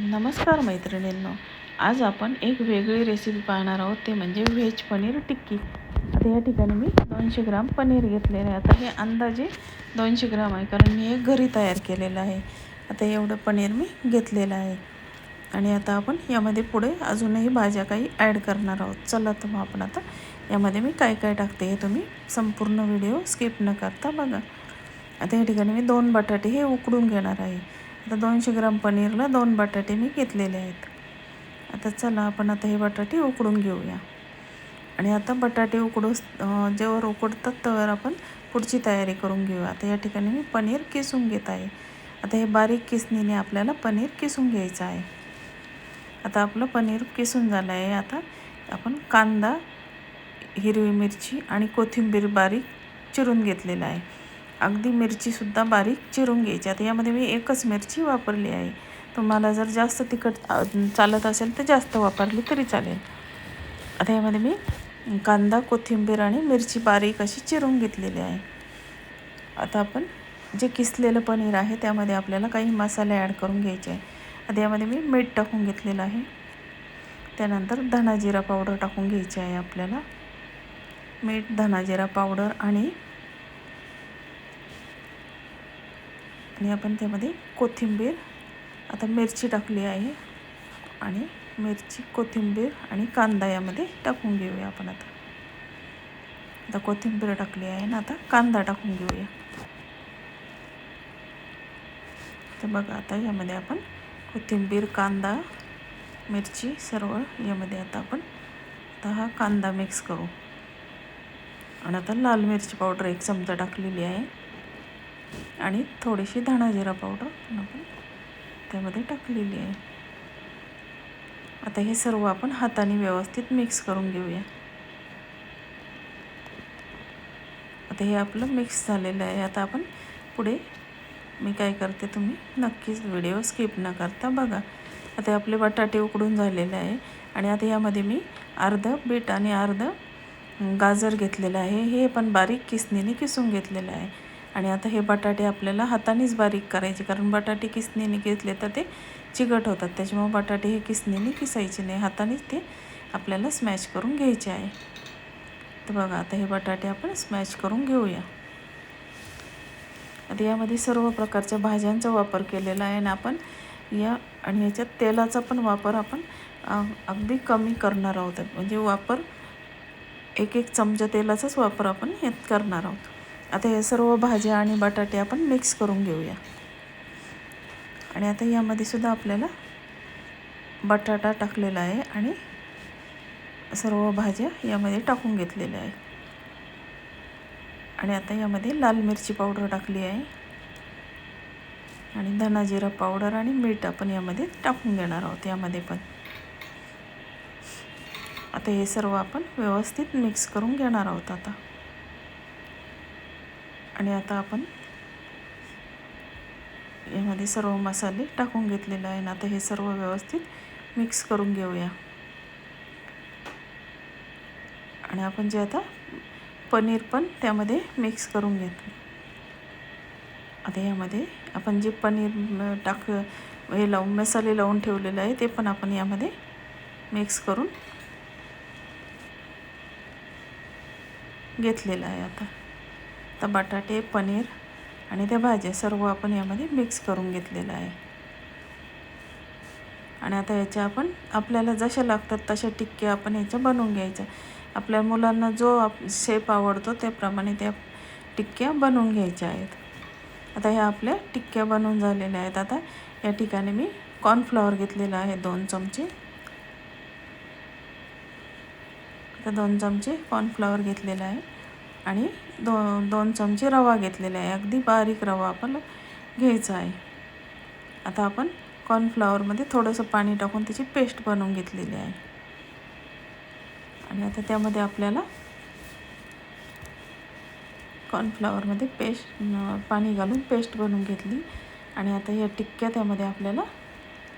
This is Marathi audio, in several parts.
नमस्कार मैत्रिणींनो आज आपण एक वेगळी रेसिपी पाहणार आहोत ते म्हणजे व्हेज पनीर टिक्की. आता या ठिकाणी मी दोनशे ग्राम पनीर घेतलेलं आहे. आता हे अंदाजे दोनशे ग्राम आहे कारण मी हे घरी तयार केलेलं आहे. आता एवढं पनीर मी घेतलेलं आहे. आणि आता आपण यामध्ये पुढे अजूनही भाज्या काही ॲड करणार आहोत. चला तर मग आपण आता यामध्ये मी काय काय टाकते हे तुम्ही संपूर्ण व्हिडिओ स्किप न करता बघा. आता या ठिकाणी मी दोन बटाटे हे उकडून घेणार आहे. आता दोनशे ग्राम पनीरला दोन बटाटे मी घेतलेले आहेत. आता चला आपण आता हे बटाटे उकडून घेऊया. आणि आता बटाटे उकडू जेव्हा उकडतात तेव्हा आपण पुढची तयारी करून घेऊया. आता या ठिकाणी मी पनीर किसून घेत आहे. आता हे बारीक किसणीने आपल्याला पनीर किसून घ्यायचं आहे. आता आपलं पनीर किसून झालं आहे. आता आपण कांदा हिरवी मिरची आणि कोथिंबीर बारीक चिरून घेतलेला आहे. अगदी मिरचीसुद्धा बारीक चिरून घ्यायची. आता यामध्ये मी एकच मिरची वापरली आहे. तुम्हाला जर जास्त तिखट चालत असेल तर जास्त वापरली तरी चालेल. आता यामध्ये मी कांदा कोथिंबीर आणि मिरची बारीक अशी चिरून घेतलेली आहे. आता आपण जे किसलेलं पनीर आहे त्यामध्ये आपल्याला काही मसाले ॲड करून घ्यायचे आहे. आता यामध्ये मी मीठ टाकून घेतलेलं आहे. त्यानंतर धणाजिरा पावडर टाकून घ्यायची आहे आपल्याला. मीठ धणाजिरा पावडर आणि आणि आपण त्यामध्ये कोथिंबीर आता मिरची टाकली आहे. आणि मिरची कोथिंबीर आणि कांदा यामध्ये टाकून घेऊया आपण आता. आता कोथिंबीर टाकली आहे ना आता कांदा टाकून घेऊया. तर बघा आता यामध्ये आपण कोथिंबीर कांदा मिरची सर्व यामध्ये आता आपण आता हा कांदा मिक्स करू. आणि आता लाल मिरची पावडर एक चमचा टाकलेली आहे. आणि थोडीशी धणाजिरा पावडर पावडर आपण त्यामध्ये टाकलेली आहे. आता हे सर्व आपण हाताने व्यवस्थित मिक्स करून घेऊया. आता हे आपलं मिक्स झालेलं आहे. आता आपण पुढे मी काय करते तुम्ही नक्कीच व्हिडिओ स्किप न करता बघा. आता आपले बटाटे उकडून झालेले आहे. आणि आता यामध्ये मी अर्ध बीट आणि अर्ध गाजर घेतलेलं आहे. हे पण बारीक किसणीने किसून घेतलेलं आहे. आणि आता हे बटाटे आपल्याला हातानेच बारीक करायचे कारण बटाटे किसणीने घेतले तर ते चिकट होतात. त्याच्यामुळे बटाटे हे किसणीने किसायचे नाही हातानेच ते आपल्याला स्मॅश करून घ्यायचे आहे. तर बघा आता हे बटाटे आपण स्मॅश करून घेऊया. आता यामध्ये सर्व प्रकारच्या भाज्यांचा वापर केलेला आहे आणि आपण या आणि याच्यात तेलाचा पण वापर आपण अगदी कमी करणार आहोत. म्हणजे वापर एक एक चमचा तेलाचाच वापर आपण यात करणार आहोत. आता हे सर्व भाज्या आणि बटाटे आपण मिक्स करून घेऊया. आणि आता यामध्ये सुद्धा आपल्याला बटाटा टाकलेला आहे आणि सर्व भाज्या यामध्ये टाकून घेतलेल्या आहे आणि आता यामध्ये लाल मिरची पावडर टाकली आहे. आणि धना जिरा पावडर आणि मीठ आपण यामध्ये टाकून घेणार आहोत यामध्ये पण. आता हे सर्व आपण व्यवस्थित मिक्स करून घेणार आहोत आता. आणि आता आपण यामध्ये सर्व मसाले टाकून घेतलेले आहे ना आता हे सर्व व्यवस्थित मिक्स करून घेऊया. आणि आपण जे आता पनीर पण त्यामध्ये मिक्स करून घेतो आता यामध्ये आपण जे पनीर टाक हे लावून मसाले लावून ठेवलेलं आहे ते पण आपण यामध्ये मिक्स करून घेतलेलं आहे आता. आता बटाटे पनीर आणि त्या भाज्या सर्व आपण यामध्ये मिक्स करून घेतलेलं आहे. आणि आता याच्या आपण आपल्याला जशा लागतात तशा टिक्क्या आपण याच्या बनवून घ्यायच्या. आपल्या मुलांना जो आप शेप आवडतो त्याप्रमाणे त्या टिक्क्या बनवून घ्यायच्या आहेत. आता ह्या आपल्या टिक्क्या बनवून झालेल्या आहेत. आता या ठिकाणी मी कॉर्नफ्लॉवर घेतलेला आहे दोन चमचे. आता दोन चमचे कॉर्नफ्लॉवर घेतलेला आहे. आणि दो दोन चमचे रवा घेतलेला आहे. अगदी बारीक रवा आपण घ्यायचा आहे. आता आपण कॉर्नफ्लॉवरमध्ये थोडंसं पाणी टाकून त्याची पेस्ट बनवून घेतलेली आहे. आणि आता त्यामध्ये आपल्याला कॉर्नफ्लॉवरमध्ये पेस्ट पाणी घालून पेस्ट बनवून घेतली. आणि आता या टिक्क्या त्यामध्ये आपल्याला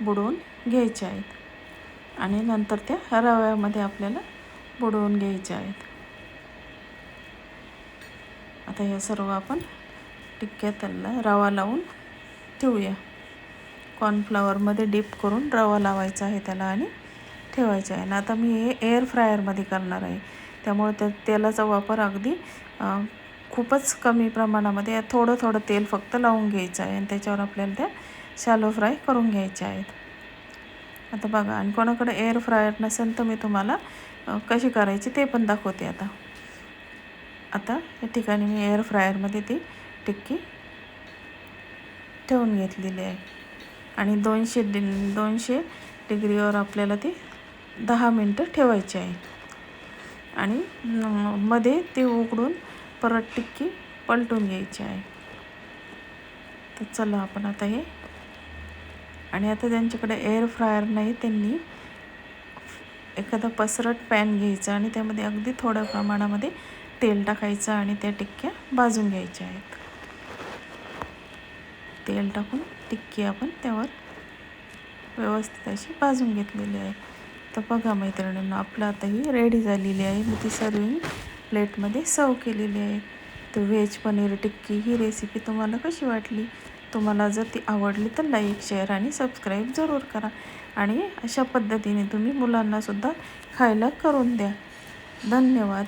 बुडवून घ्यायच्या आहेत. आणि नंतर त्या रव्यामध्ये आपल्याला बुडवून घ्यायच्या आहेत. आता हे सर्व आपण टिक्क्या त्याला रवा लावून ठेवूया. कॉर्नफ्लॉवरमध्ये डीप करून रवा लावायचा आहे त्याला आणि ठेवायचा आहे. आणि आता मी हे एअर फ्रायरमध्ये करणार आहे. त्यामुळे त्या तेलाचा वापर अगदी खूपच कमी प्रमाणामध्ये थोडं थोडं तेल फक्त लावून घ्यायचं आहे. आणि त्याच्यावर आपल्याला त्या शॅलो फ्राय करून घ्यायच्या आहेत. आता बघा आणि कोणाकडे एअर फ्रायर नसेल तर मी तुम्हाला कशी करायची ते पण दाखवते आता. आता या ठिकाणी मी एअर फ्रायरमध्ये ती टिक्की ठेवून घेतलेली आहे. आणि दोनशे डि दोनशे डिग्रीवर आपल्याला ती दहा मिनटं ठेवायची आहे. आणि मध्ये ती उघडून परत टिक्की पलटून घ्यायची आहे. तर चला आपण आता हे. आणि आता त्यांच्याकडे एअर फ्रायर नाही त्यांनी एखादा पसरट पॅन घ्यायचा आणि त्यामध्ये अगदी थोड्या प्रमाणामध्ये तेल टाकायचं आणि त्या टिक्क्या भाजून घ्यायच्या आहेत. तेल टाकून टिक्की आपण त्यावर व्यवस्थित अशी भाजून घेतलेली आहे. तर बघा मैत्रिणींना आपलं आता ही रेडी झालेली आहे. मी ती सर्विंग प्लेटमध्ये सर्व केलेली आहे. तर व्हेज पनीर टिक्की ही रेसिपी तुम्हाला कशी वाटली? तुम्हाला जर ती आवडली तर लाईक शेअर आणि सबस्क्राईब जरूर करा. आणि अशा पद्धतीने तुम्ही मुलांनासुद्धा खायला करून द्या. धन्यवाद.